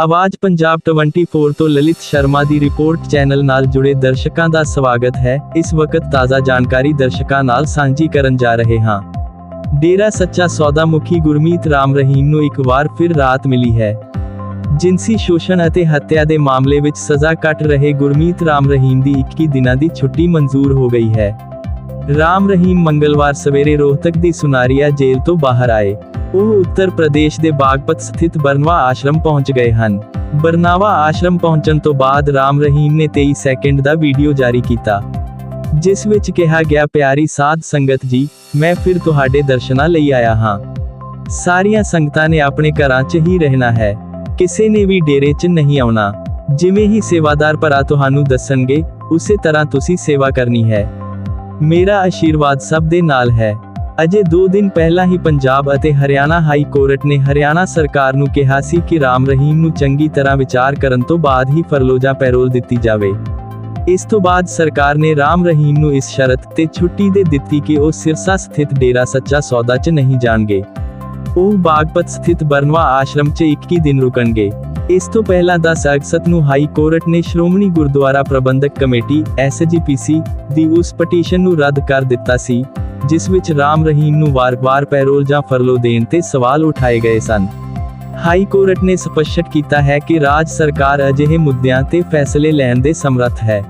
ਆਵਾਜ਼ ਪੰਜਾਬ 24 ਤੋਂ ਲਲਿਤ ਸ਼ਰਮਾ ਦੀ ਰਿਪੋਰਟ ਚੈਨਲ ਨਾਲ ਜੁੜੇ ਦਰਸ਼ਕਾਂ ਦਾ ਸਵਾਗਤ ਹੈ। ਇਸ ਵਕਤ ਤਾਜ਼ਾ ਜਾਣਕਾਰੀ ਦਰਸ਼ਕਾਂ ਨਾਲ ਸਾਂਝੀ ਕਰਨ ਜਾ ਰਹੇ ਹਾਂ। ਡੇਰਾ ਸੱਚਾ ਸੌਦਾ ਮੁਖੀ ਗੁਰਮੀਤ ਰਾਮ ਰਹੀਮ ਨੂੰ ਇੱਕ ਵਾਰ ਫਿਰ ਰਾਤ ਮਿਲੀ ਹੈ। ਜਿਨਸੀ ਸ਼ੋਸ਼ਣ ਅਤੇ ਹੱਤਿਆ ਦੇ ਮਾਮਲੇ ਵਿੱਚ ਸਜ਼ਾ ਕੱਟ ਰਹੇ ਗੁਰਮੀਤ ਰਾਮ ਰਹੀਮ ਦੀ 21 ਦਿਨਾਂ ਦੀ ਛੁੱਟੀ ਮਨਜ਼ੂਰ ਹੋ ਗਈ ਹੈ। ਰਾਮ ਰਹੀਮ ਮੰਗਲਵਾਰ ਸਵੇਰੇ ਰੋਹਤਕ ਦੀ ਸੁਨਾਰੀਆ ਜੇਲ੍ਹ ਤੋਂ ਬਾਹਰ ਆਏ। ਉਹ ਉੱਤਰ ਪ੍ਰਦੇਸ਼ ਦੇ ਬਾਗਪਤ ਸਥਿਤ ਬਰਨਵਾ ਆਸ਼ਰਮ ਪਹੁੰਚ ਗਏ ਹਨ। ਬਰਨਾਵਾ ਆਸ਼ਰਮ ਪਹੁੰਚਣ ਤੋਂ ਬਾਅਦ ਰਾਮ ਰਹੀਮ ਨੇ 23 ਸੈਕਿੰਡ ਦਾ ਵੀਡੀਓ ਜਾਰੀ ਕੀਤਾ, ਜਿਸ ਵਿੱਚ ਕਿਹਾ ਗਿਆ, ਪਿਆਰੀ ਸਾਧ ਸੰਗਤ ਜੀ, ਮੈਂ ਫਿਰ ਤੁਹਾਡੇ ਦਰਸ਼ਨਾਂ ਲਈ ਆਇਆ ਹਾਂ। ਸਾਰੀਆਂ ਸੰਗਤਾਂ ਨੇ ਆਪਣੇ ਘਰਾਂ 'ਚ ਹੀ ਰਹਿਣਾ ਹੈ। ਕਿਸੇ ਨੇ ਵੀ ਡੇਰੇ 'ਚ ਨਹੀਂ ਆਉਣਾ। ਜਿਵੇਂ ਹੀ ਸੇਵਾਦਾਰ ਭਰਾ ਤੁਹਾਨੂੰ ਦੱਸਣਗੇ, ਉਸੇ ਤਰ੍ਹਾਂ ਤੁਸੀਂ ਸੇਵਾ ਕਰਨੀ ਹੈ। ਮੇਰਾ ਆਸ਼ੀਰਵਾਦ ਸਭ ਦੇ ਨਾਲ ਹੈ। ਅਜੇ 2 ਦਿਨ ਪਹਿਲਾਂ ਹੀ ਪੰਜਾਬ ਅਤੇ ਹਰਿਆਣਾ ਹਾਈ ਕੋਰਟ ਨੇ ਹਰਿਆਣਾ ਸਰਕਾਰ ਨੂੰ ਕਿਹਾ ਸੀ ਕਿ ਰਾਮ ਰਹੀਮ ਨੂੰ ਚੰਗੀ ਤਰ੍ਹਾਂ ਵਿਚਾਰ ਕਰਨ ਤੋਂ ਬਾਅਦ ਹੀ ਫਰਲੋਜਾਂ ਪੈਰੋਲ ਦਿੱਤੀ ਜਾਵੇ। ਇਸ ਤੋਂ ਬਾਅਦ ਸਰਕਾਰ ਨੇ ਰਾਮ ਰਹੀਮ ਨੂੰ ਇਸ ਸ਼ਰਤ ਤੇ ਛੁੱਟੀ ਦੇ ਦਿੱਤੀ ਕਿ ਉਹ ਸਿਰਸਾ ਸਥਿਤ ਡੇਰਾ ਸੱਚਾ ਸੌਦਾ 'ਚ ਨਹੀਂ ਜਾਣਗੇ। ਉਹ ਬਾਗਪਤ ਸਥਿਤ ਬਰਨਵਾ ਆਸ਼ਰਮ 'ਚ 21 ਦਿਨ ਰੁਕਣਗੇ। ਇਸ ਤੋਂ ਪਹਿਲਾਂ 10 ਅਗਸਤ ਨੂੰ ਹਾਈ ਕੋਰਟ ਨੇ ਸ਼੍ਰੋਮਣੀ ਗੁਰਦੁਆਰਾ ਪ੍ਰਬੰਧਕ ਕਮੇਟੀ ਐਸਜੀਪੀਸੀ ਦੀ ਉਸ ਪਟੀਸ਼ਨ ਨੂੰ ਰੱਦ ਕਰ ਦਿੱਤਾ ਸੀ, ਜਿਸ ਵਿੱਚ ਰਾਮ ਰਹੀਮ ਨੂੰ ਵਾਰ-ਵਾਰ ਪੈਰੋਲ ਜਾਂ ਫਰਲੋ ਦੇਣ ਤੇ ਸਵਾਲ ਉਠਾਏ ਗਏ ਸਨ। ਹਾਈ ਕੋਰਟ ਨੇ ਸਪਸ਼ਟ ਕੀਤਾ ਹੈ ਕਿ ਰਾਜ ਸਰਕਾਰ ਅਜਿਹੇ ਮੁੱਦਿਆਂ ਤੇ ਫੈਸਲੇ ਲੈਣ ਦੇ ਸਮਰੱਥ ਹੈ।